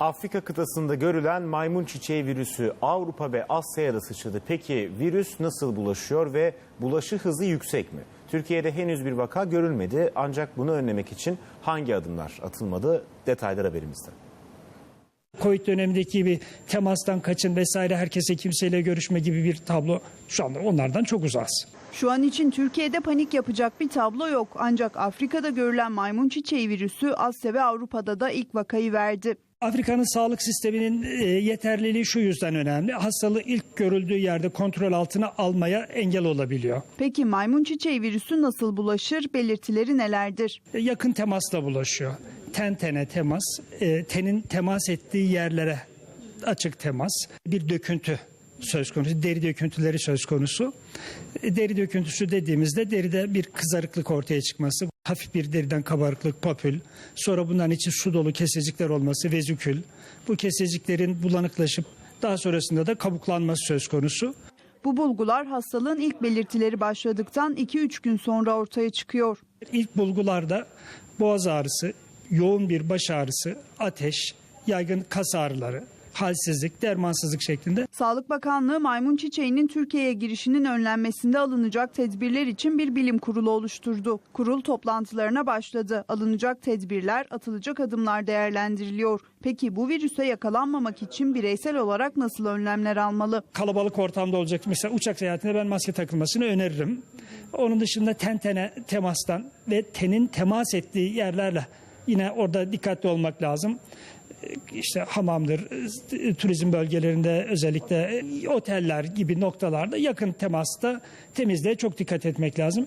Afrika kıtasında görülen maymun çiçeği virüsü Avrupa ve Asya'ya da sıçradı. Peki virüs nasıl bulaşıyor ve bulaşı hızı yüksek mi? Türkiye'de henüz bir vaka görülmedi ancak bunu önlemek için hangi adımlar atılmadı? Detaylar haberimizde. Covid dönemindeki gibi temastan kaçın vesaire herkese kimseyle görüşme gibi bir tablo şu anda onlardan çok uzağız. Şu an için Türkiye'de panik yapacak bir tablo yok. Ancak Afrika'da görülen maymun çiçeği virüsü Asya ve Avrupa'da da ilk vakayı verdi. Afrika'nın sağlık sisteminin e, yeterliliği şu yüzden önemli. Hastalığı ilk görüldüğü yerde kontrol altına almaya engel olabiliyor. Peki maymun çiçeği virüsü nasıl bulaşır? Belirtileri nelerdir? E, Yakın temasla bulaşıyor. Ten tene temas, e, tenin temas ettiği yerlere açık temas, bir döküntü söz konusu, deri döküntüleri söz konusu. E, Deri döküntüsü dediğimizde deride bir kızarıklık ortaya çıkması, hafif bir deriden kabarıklık, papül, sonra bunların için su dolu kesecikler olması, vezikül. Bu keseciklerin bulanıklaşıp daha sonrasında da kabuklanması söz konusu. Bu bulgular hastalığın ilk belirtileri başladıktan 2-3 gün sonra ortaya çıkıyor. İlk bulgularda boğaz ağrısı, yoğun bir baş ağrısı, ateş, yaygın kas ağrıları, halsizlik, dermansızlık şeklinde Sağlık Bakanlığı maymun çiçeğinin Türkiye'ye girişinin önlenmesinde alınacak tedbirler için bir bilim kurulu oluşturdu. Kurul toplantılarına başladı. Alınacak tedbirler, atılacak adımlar değerlendiriliyor. Peki bu virüse yakalanmamak için bireysel olarak nasıl önlemler almalı? kalabalık ortamda olacak. Mesela uçak seyahatinde ben maske takılmasını öneririm. Onun dışında ten tene temastan ve tenin temas ettiği yerlerle yine orada dikkatli olmak lazım. İşte hamamdır, e, turizm bölgelerinde özellikle e, oteller gibi noktalarda yakın temasta temizliğe çok dikkat etmek lazım.